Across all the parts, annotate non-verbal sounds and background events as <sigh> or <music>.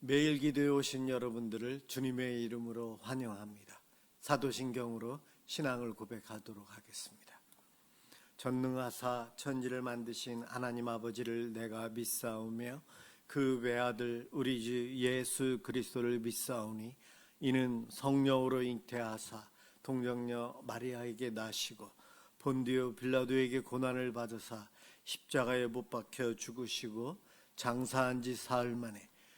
매일 기도에 오신 여러분들을 주님의 이름으로 환영합니다. 사도신경으로 신앙을 고백하도록 하겠습니다. 전능하사 천지를 만드신 하나님 아버지를 내가 믿사오며 그 외아들 우리 주 예수 그리스도를 믿사오니 이는 성령으로 잉태하사 동정녀 마리아에게 나시고 본디오 빌라도에게 고난을 받으사 십자가에 못 박혀 죽으시고 장사한 지 사흘 만에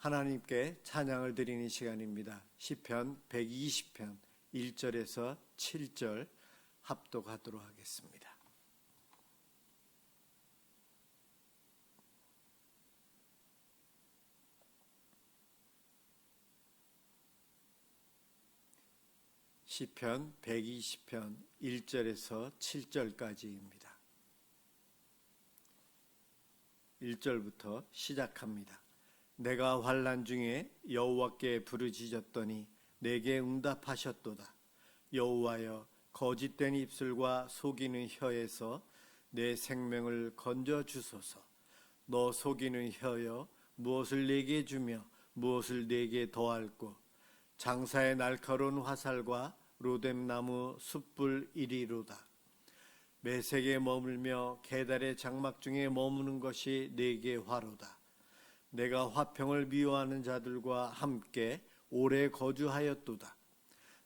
하나님께 찬양을 드리는 시간입니다. 시편 120편 1절에서 7절 합독하도록 하겠습니다. 시편 120편 1절에서 7절까지입니다. 1절부터 시작합니다. 내가 환란 중에 여호와께 부르짖었더니 내게 응답하셨도다. 여호와여 거짓된 입술과 속이는 혀에서 내 생명을 건져 주소서. 너 속이는 혀여 무엇을 내게 주며 무엇을 내게 더할꼬 장사의 날카로운 화살과 로뎀나무 숯불 이리로다. 매색에 머물며 계달의 장막 중에 머무는 것이 내게 화로다. 내가 화평을 미워하는 자들과 함께 오래 거주하였도다.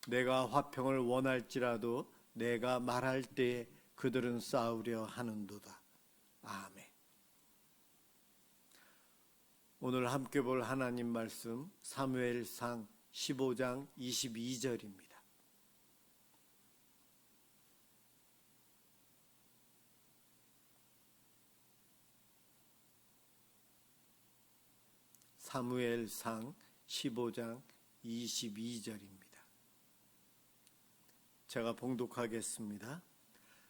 내가 화평을 원할지라도 내가 말할 때에 그들은 싸우려 하는도다. 아멘. 오늘 함께 볼 하나님 말씀 사무엘상 15장 22절입니다. 사무엘상 15장 22절입니다. 제가 봉독하겠습니다.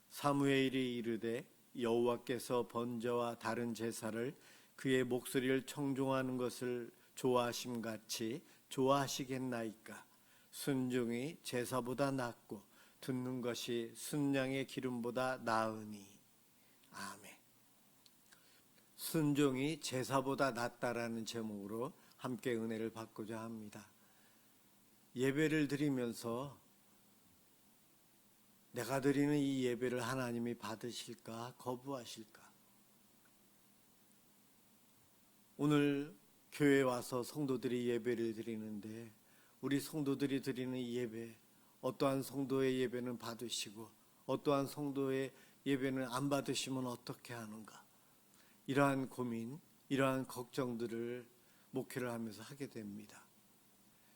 사무엘이 이르되 여호와께서 번제와 다른 제사를 그의 목소리를 청종하는 것을 좋아하심 같이 좋아하시겠나이까 순종이 제사보다 낫고 듣는 것이 순양의 기름보다 나으니 아멘. 순종이 제사보다 낫다라는 제목으로 함께 은혜를 받고자 합니다. 예배를 드리면서 내가 드리는 이 예배를 하나님이 받으실까 거부하실까? 오늘 교회 와서 성도들이 예배를 드리는데 우리 성도들이 드리는 이 예배 어떠한 성도의 예배는 받으시고 어떠한 성도의 예배는 안 받으시면 어떻게 하는가? 이러한 고민, 이러한 걱정들을 목회를 하면서 하게 됩니다.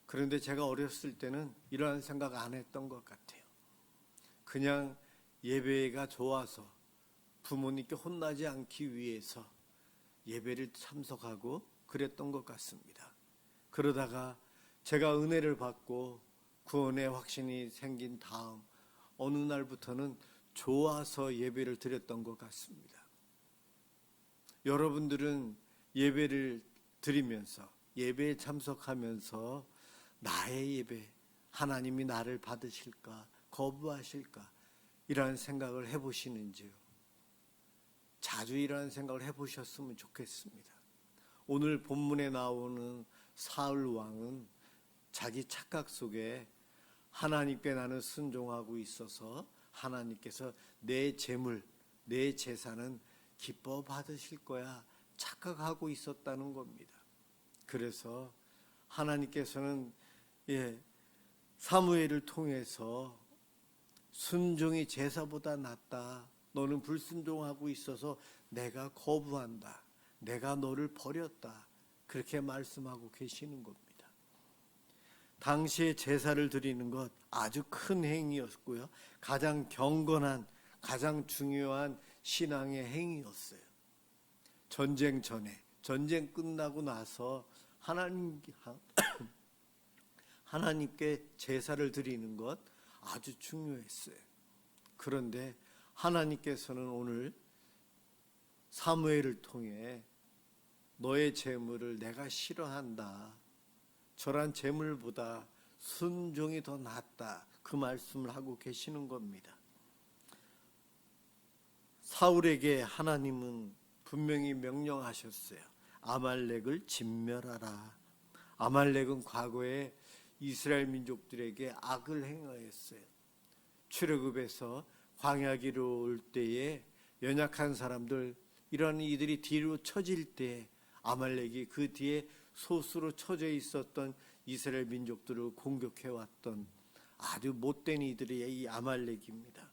그런데 제가 어렸을 때는 이러한 생각 안 했던 것 같아요. 그냥 예배가 좋아서 부모님께 혼나지 않기 위해서 예배를 참석하고 그랬던 것 같습니다. 그러다가 제가 은혜를 받고 구원의 확신이 생긴 다음 어느 날부터는 좋아서 예배를 드렸던 것 같습니다. 여러분들은 예배를 드리면서 예배에 참석하면서 나의 예배 하나님이 나를 받으실까 거부하실까 이러한 생각을 해보시는지요? 자주 이러한 생각을 해보셨으면 좋겠습니다. 오늘 본문에 나오는 사울 왕은 자기 착각 속에 하나님께 나는 순종하고 있어서 하나님께서 내 재물, 내 재산은 기뻐 받으실 거야 착각하고 있었다는 겁니다. 그래서 하나님께서는 예, 사무엘을 통해서 순종이 제사보다 낫다. 너는 불순종하고 있어서 내가 거부한다. 내가 너를 버렸다. 그렇게 말씀하고 계시는 겁니다. 당시에 제사를 드리는 것 아주 큰 행위였고요. 가장 경건한, 가장 중요한 신앙의 행위였어요. 전쟁 전에, 전쟁 끝나고 나서 하나님, <coughs> 하나님께 제사를 드리는 것 아주 중요했어요. 그런데 하나님께서는 오늘 사무엘을 통해 너의 재물을 내가 싫어한다. 저런 재물보다 순종이 더 낫다. 그 말씀을 하고 계시는 겁니다. 사울에게 하나님은 분명히 명령하셨어요. 아말렉을 진멸하라. 아말렉은 과거에 이스라엘 민족들에게 악을 행하였어요. 출애굽에서 광야기로 올 때에 연약한 사람들 이런 이들이 뒤로 처질 때 아말렉이 그 뒤에 소수로 처져 있었던 이스라엘 민족들을 공격해 왔던 아주 못된 이들이 이 아말렉입니다.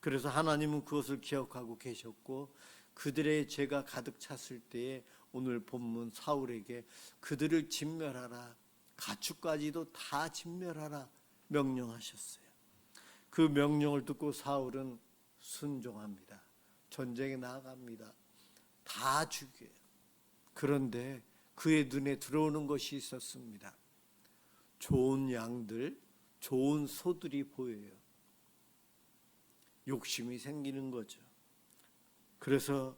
그래서 하나님은 그것을 기억하고 계셨고 그들의 죄가 가득 찼을 때에 오늘 본문 사울에게 그들을 진멸하라 가축까지도 다 진멸하라 명령하셨어요. 그 명령을 듣고 사울은 순종합니다. 전쟁에 나아갑니다. 다 죽여요. 그런데 그의 눈에 들어오는 것이 있었습니다. 좋은 양들, 좋은 소들이 보여요. 욕심이 생기는 거죠. 그래서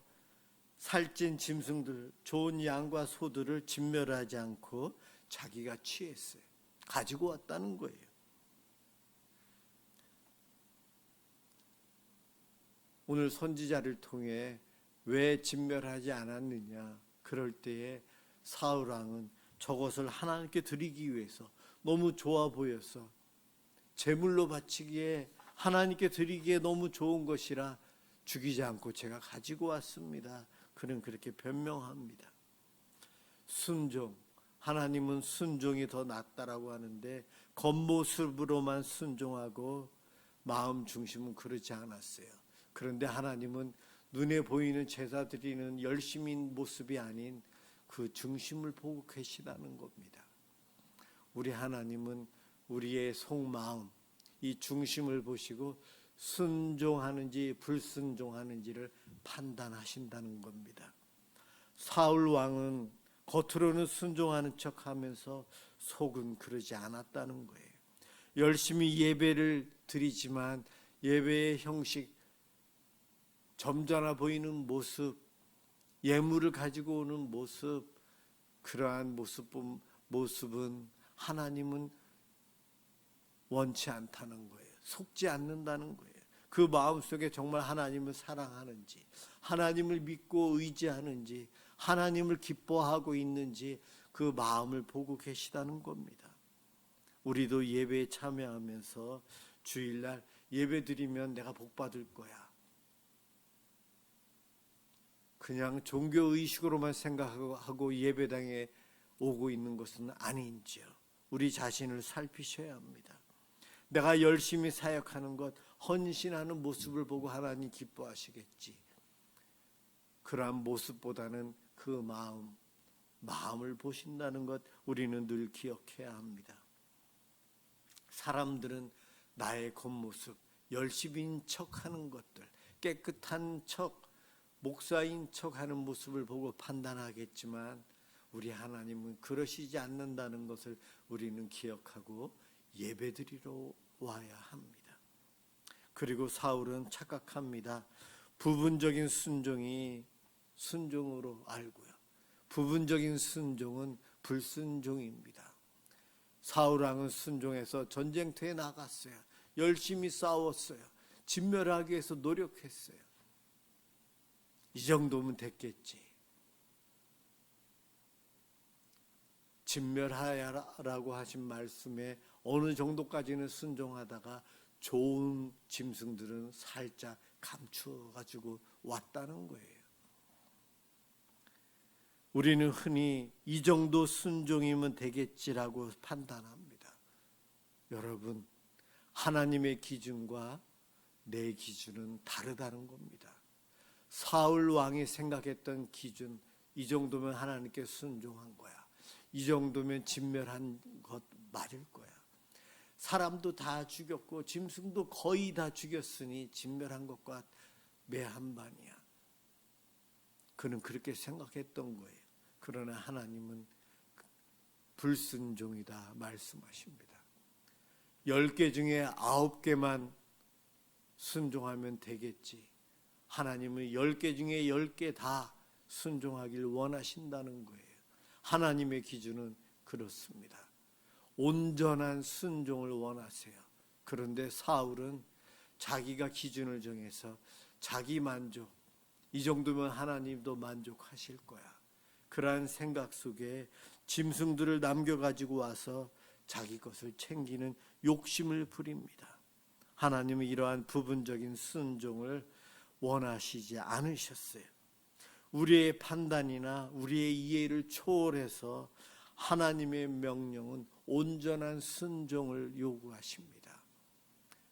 살찐 짐승들, 좋은 양과 소들을 진멸하지 않고 자기가 취했어요. 가지고 왔다는 거예요. 오늘 선지자를 통해 왜 진멸하지 않았느냐? 그럴 때에 사울 왕은 저것을 하나님께 드리기 위해서 너무 좋아 보여서 제물로 바치기에 하나님께 드리기에 너무 좋은 것이라 죽이지 않고 제가 가지고 왔습니다. 그는 그렇게 변명합니다. 순종 하나님은 순종이 더 낫다라고 하는데 겉모습으로만 순종하고 마음 중심은 그렇지 않았어요. 그런데 하나님은 눈에 보이는 제사 드리는 열심인 모습이 아닌 그 중심을 보고 계시다는 겁니다. 우리 하나님은 우리의 속마음, 이 중심을 보시고 순종하는지 불순종하는지를 판단하신다는 겁니다. 사울 왕은 겉으로는 순종하는 척 하면서 속은 그러지 않았다는 거예요. 열심히 예배를 드리지만 예배의 형식, 점잖아 보이는 모습, 예물을 가지고 오는 모습, 그러한 모습, 모습은 하나님은 원치 않다는 거예요. 속지 않는다는 거예요. 그 마음 속에 정말 하나님을 사랑하는지, 하나님을 믿고 의지하는지, 하나님을 기뻐하고 있는지 그 마음을 보고 계시다는 겁니다. 우리도 예배에 참여하면서 주일날 예배 드리면 내가 복 받을 거야. 그냥 종교 의식으로만 생각하고 예배당에 오고 있는 것은 아닌지요. 우리 자신을 살피셔야 합니다. 내가 열심히 사역하는 것, 헌신하는 모습을 보고 하나님 기뻐하시겠지. 그러한 모습보다는 그 마음, 마음을 보신다는 것 우리는 늘 기억해야 합니다. 사람들은 나의 겉모습, 열심인 척 하는 것들, 깨끗한 척, 목사인 척 하는 모습을 보고 판단하겠지만 우리 하나님은 그러시지 않는다는 것을 우리는 기억하고 예배드리러 와야 합니다. 그리고 사울은 착각합니다. 부분적인 순종이 순종으로 알고요. 부분적인 순종은 불순종입니다. 사울 왕은 순종해서 전쟁터에 나갔어요. 열심히 싸웠어요. 진멸하기 위해서 노력했어요. 이 정도면 됐겠지. 진멸하라라고 하신 말씀에 어느 정도까지는 순종하다가 좋은 짐승들은 살짝 감추어 가지고 왔다는 거예요. 우리는 흔히 이 정도 순종이면 되겠지라고 판단합니다. 여러분, 하나님의 기준과 내 기준은 다르다는 겁니다. 사울 왕이 생각했던 기준, 이 정도면 하나님께 순종한 거야. 이 정도면 진멸한 것 맞을 거야. 사람도 다 죽였고 짐승도 거의 다 죽였으니 진멸한 것과 매한반이야. 그는 그렇게 생각했던 거예요. 그러나 하나님은 불순종이다 말씀하십니다. 열 개 중에 아홉 개만 순종하면 되겠지. 하나님은 열 개 중에 열 개 다 순종하길 원하신다는 거예요. 하나님의 기준은 그렇습니다. 온전한 순종을 원하세요. 그런데 사울은 자기가 기준을 정해서 자기 만족, 이 정도면 하나님도 만족하실 거야. 그러한 생각 속에 짐승들을 남겨가지고 와서 자기 것을 챙기는 욕심을 부립니다. 하나님은 이러한 부분적인 순종을 원하시지 않으셨어요. 우리의 판단이나 우리의 이해를 초월해서 하나님의 명령은 온전한 순종을 요구하십니다.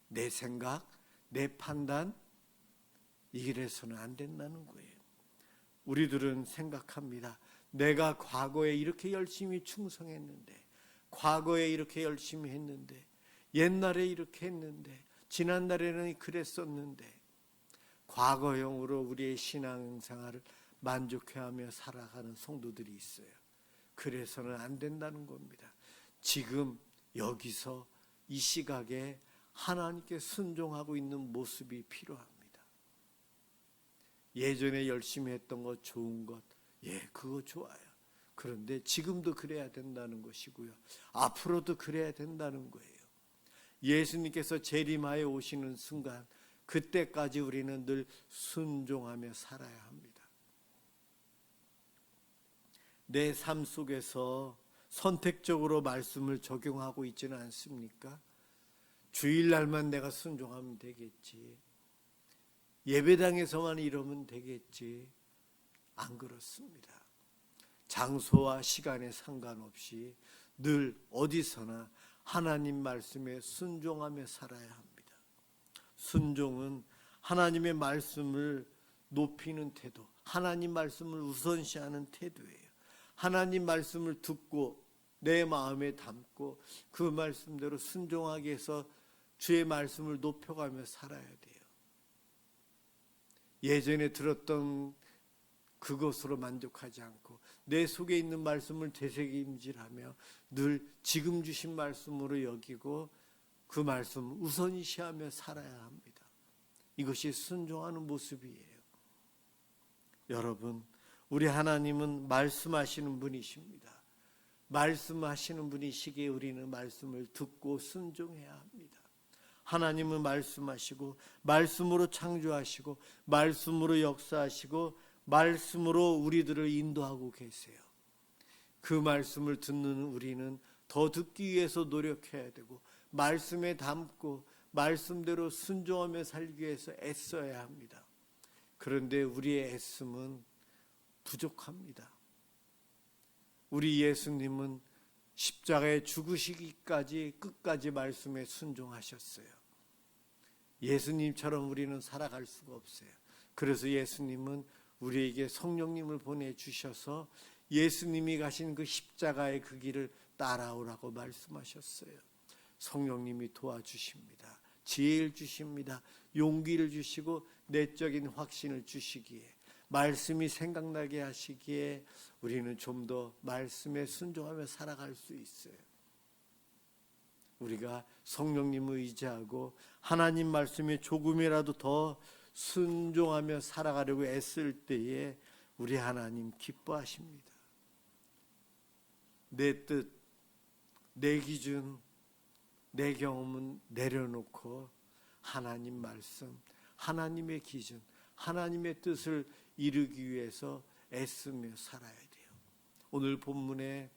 내 생각, 내 판단, 이 길에서는 안 된다는 거예요. 우리들은 생각합니다. 내가 과거에 이렇게 열심히 충성했는데, 과거에 이렇게 열심히 했는데, 옛날에 이렇게 했는데, 지난날에는 그랬었는데, 과거형으로 우리의 신앙생활을 만족해하며 살아가는 성도들이 있어요. 그래서는 안 된다는 겁니다. 지금 여기서 이 시각에 하나님께 순종하고 있는 모습이 필요합니다. 예전에 열심히 했던 것 좋은 것, 예, 그거 좋아요. 그런데 지금도 그래야 된다는 것이고요. 앞으로도 그래야 된다는 거예요. 예수님께서 재림하여 오시는 순간, 그때까지 우리는 늘 순종하며 살아야 합니다. 내 삶 속에서 선택적으로 말씀을 적용하고 있지는 않습니까? 주일날만 내가 순종하면 되겠지. 예배당에서만 이러면 되겠지. 안 그렇습니다. 장소와 시간에 상관없이 늘 어디서나 하나님 말씀에 순종하며 살아야 합니다. 순종은 하나님의 말씀을 높이는 태도, 하나님 말씀을 우선시하는 태도예요. 하나님 말씀을 듣고 내 마음에 담고 그 말씀대로 순종하기 위해서 주의 말씀을 높여가며 살아야 돼요. 예전에 들었던 그것으로 만족하지 않고 내 속에 있는 말씀을 되새김질하며 늘 지금 주신 말씀으로 여기고 그 말씀 우선시하며 살아야 합니다. 이것이 순종하는 모습이에요. 여러분, 우리 하나님은 말씀하시는 분이십니다. 말씀하시는 분이시기에 우리는 말씀을 듣고 순종해야 합니다. 하나님은 말씀하시고 말씀으로 창조하시고 말씀으로 역사하시고 말씀으로 우리들을 인도하고 계세요. 그 말씀을 듣는 우리는 더 듣기 위해서 노력해야 되고 말씀에 담고 말씀대로 순종하며 살기 위해서 애써야 합니다. 그런데 우리의 애씀은 부족합니다. 우리 예수님은 십자가에 죽으시기까지 끝까지 말씀에 순종하셨어요. 예수님처럼 우리는 살아갈 수가 없어요. 그래서 예수님은 우리에게 성령님을 보내주셔서 예수님이 가신 그 십자가의 그 길을 따라오라고 말씀하셨어요. 성령님이 도와주십니다. 지혜를 주십니다. 용기를 주시고 내적인 확신을 주시기에 말씀이 생각나게 하시기에 우리는 좀 더 말씀에 순종하며 살아갈 수 있어요. 우리가 성령님을 의지하고 하나님 말씀에 조금이라도 더 순종하며 살아가려고 애쓸 때에 우리 하나님 기뻐하십니다. 내 뜻, 내 기준, 내 경험은 내려놓고 하나님 말씀, 하나님의 기준, 하나님의 뜻을 이루기 위해서 애쓰며 살아야 돼요. 오늘 본문에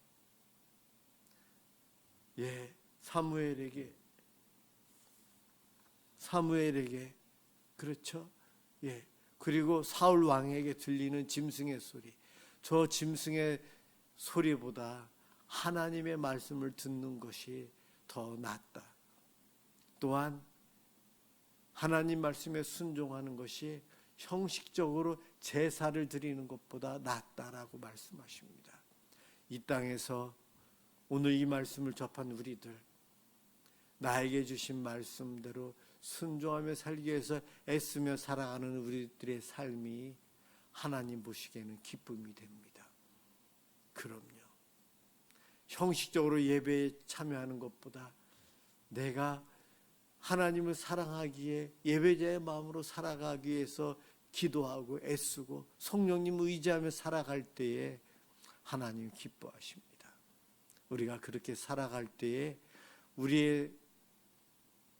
예, 사무엘에게 사무엘에게 그렇죠? 예. 그리고 사울 왕에게 들리는 짐승의 소리. 저 짐승의 소리보다 하나님의 말씀을 듣는 것이 더 낫다. 또한 하나님 말씀에 순종하는 것이 형식적으로 제사를 드리는 것보다 낫다라고 말씀하십니다. 이 땅에서 오늘 이 말씀을 접한 우리들 나에게 주신 말씀대로 순종하며 살기 위해서 애쓰며 살아가는 우리들의 삶이 하나님 보시기에는 기쁨이 됩니다. 그럼요. 형식적으로 예배에 참여하는 것보다 내가 하나님을 사랑하기에 예배자의 마음으로 살아가기 위해서 기도하고 애쓰고 성령님 의지하며 살아갈 때에 하나님 기뻐하십니다. 우리가 그렇게 살아갈 때에 우리의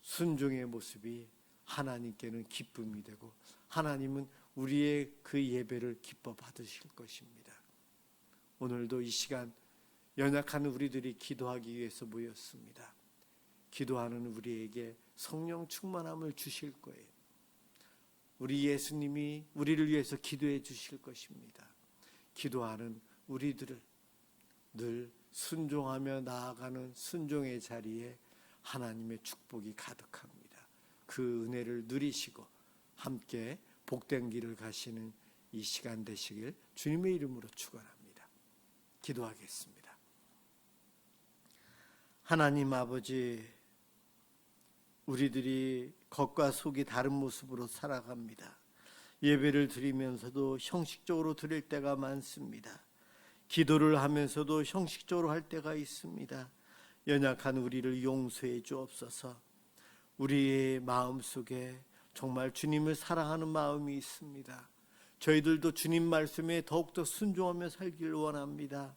순종의 모습이 하나님께는 기쁨이 되고 하나님은 우리의 그 예배를 기뻐 받으실 것입니다. 오늘도 이 시간 연약한 우리들이 기도하기 위해서 모였습니다. 기도하는 우리에게 성령 충만함을 주실 거예요. 우리 예수님이 우리를 위해서 기도해 주실 것입니다. 기도하는 우리들을 늘 순종하며 나아가는 순종의 자리에 하나님의 축복이 가득합니다. 그 은혜를 누리시고 함께 복된 길을 가시는 이 시간 되시길 주님의 이름으로 축원합니다. 기도하겠습니다. 하나님 아버지 우리들이 겉과 속이 다른 모습으로 살아갑니다. 예배를 드리면서도 형식적으로 드릴 때가 많습니다. 기도를 하면서도 형식적으로 할 때가 있습니다. 연약한 우리를 용서해 주옵소서. 우리의 마음 속에 정말 주님을 사랑하는 마음이 있습니다. 저희들도 주님 말씀에 더욱더 순종하며 살기를 원합니다.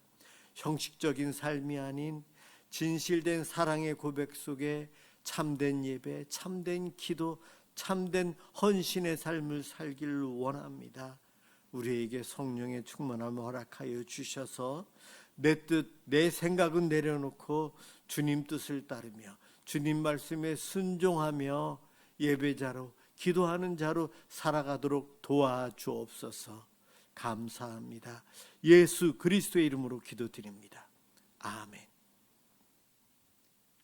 형식적인 삶이 아닌 진실된 사랑의 고백 속에 참된 예배, 참된 기도, 참된 헌신의 삶을 살기를 원합니다. 우리에게 성령의 충만함을 허락하여 주셔서 내 뜻, 내 생각은 내려놓고 주님 뜻을 따르며 주님 말씀에 순종하며 예배자로 기도하는 자로 살아가도록 도와주옵소서. 감사합니다. 예수 그리스도의 이름으로 기도드립니다. 아멘.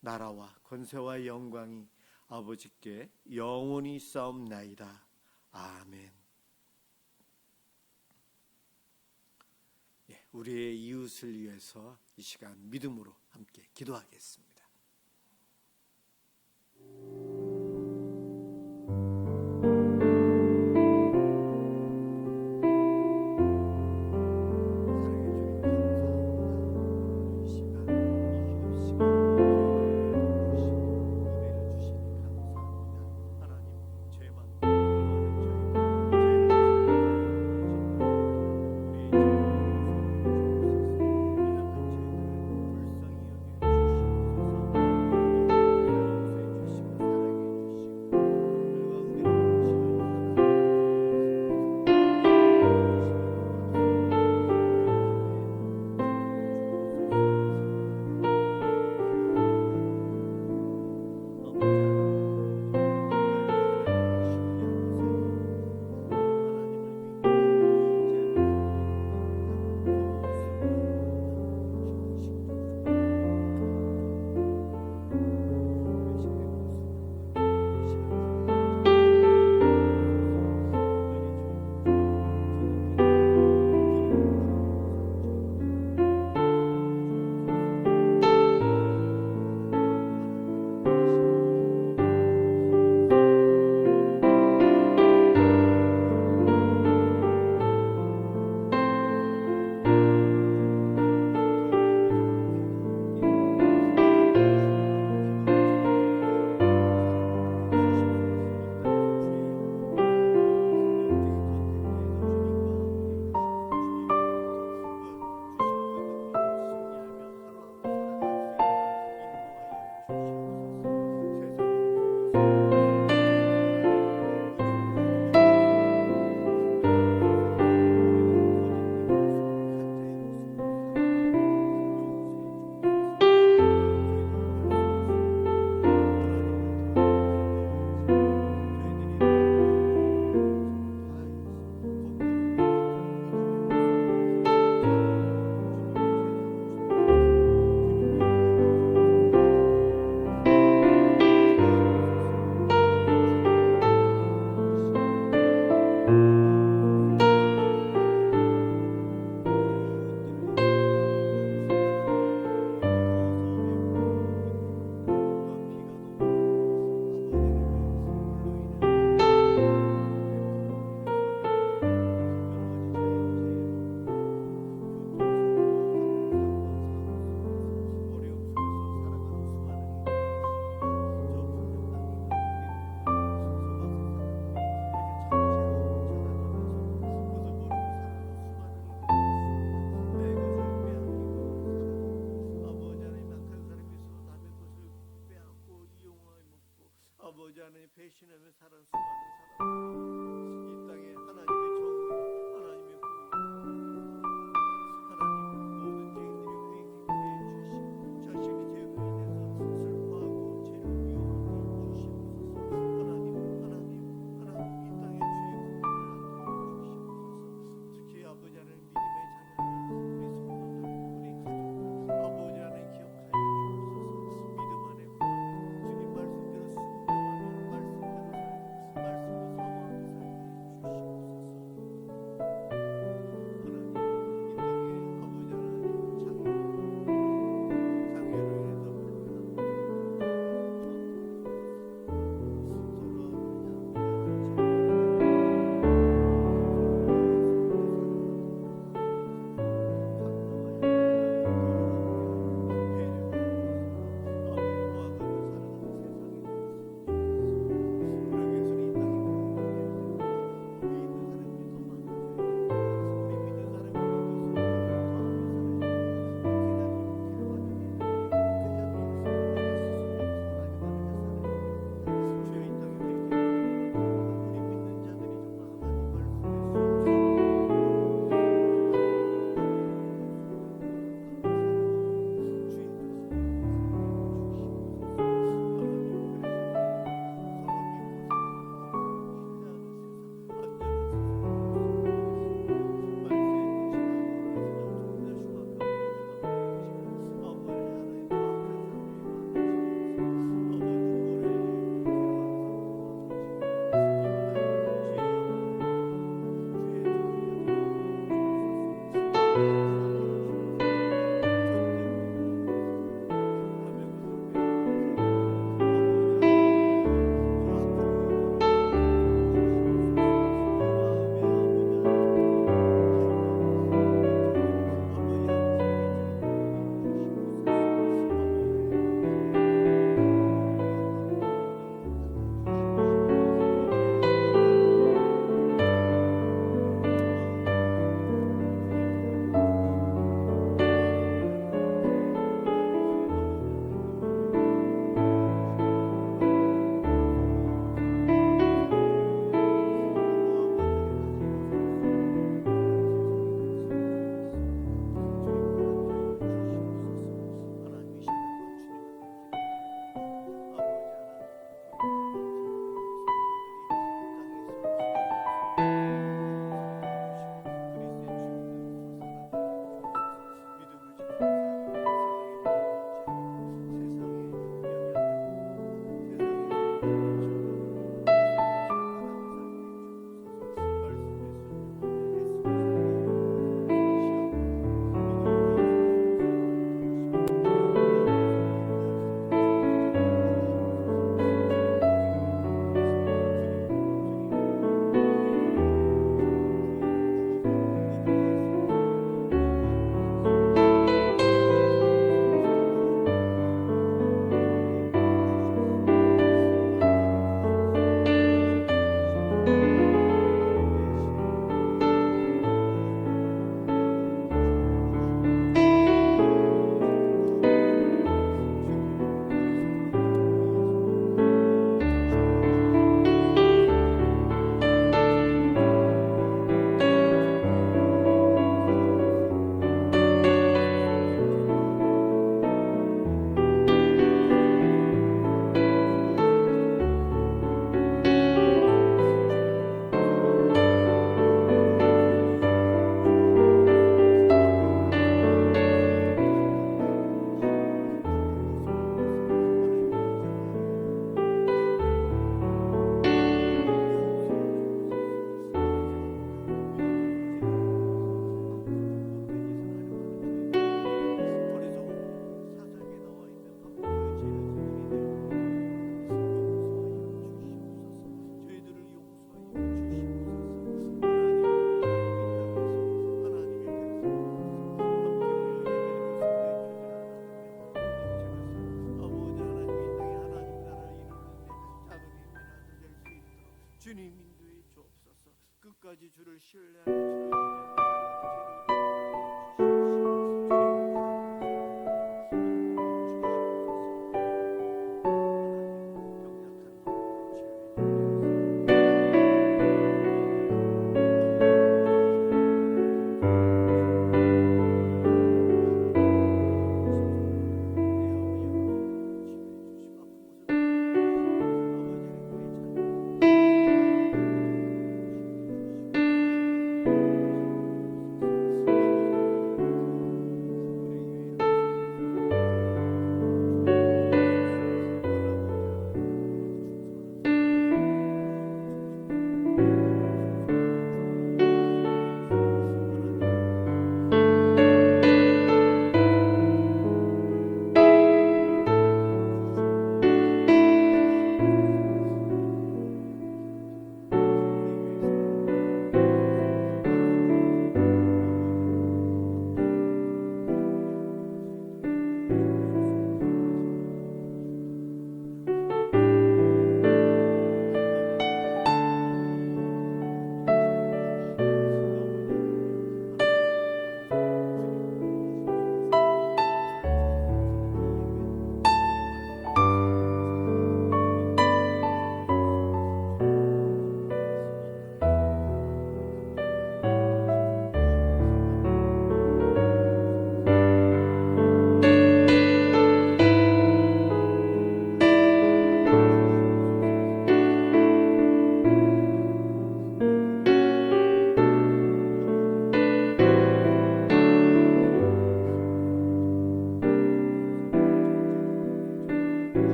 나라와 권세와 영광이 아버지께 영원히 싸움나이다. 아멘. 예, 우리의 이웃을 위해서 이 시간 믿음으로 함께 기도하겠습니다.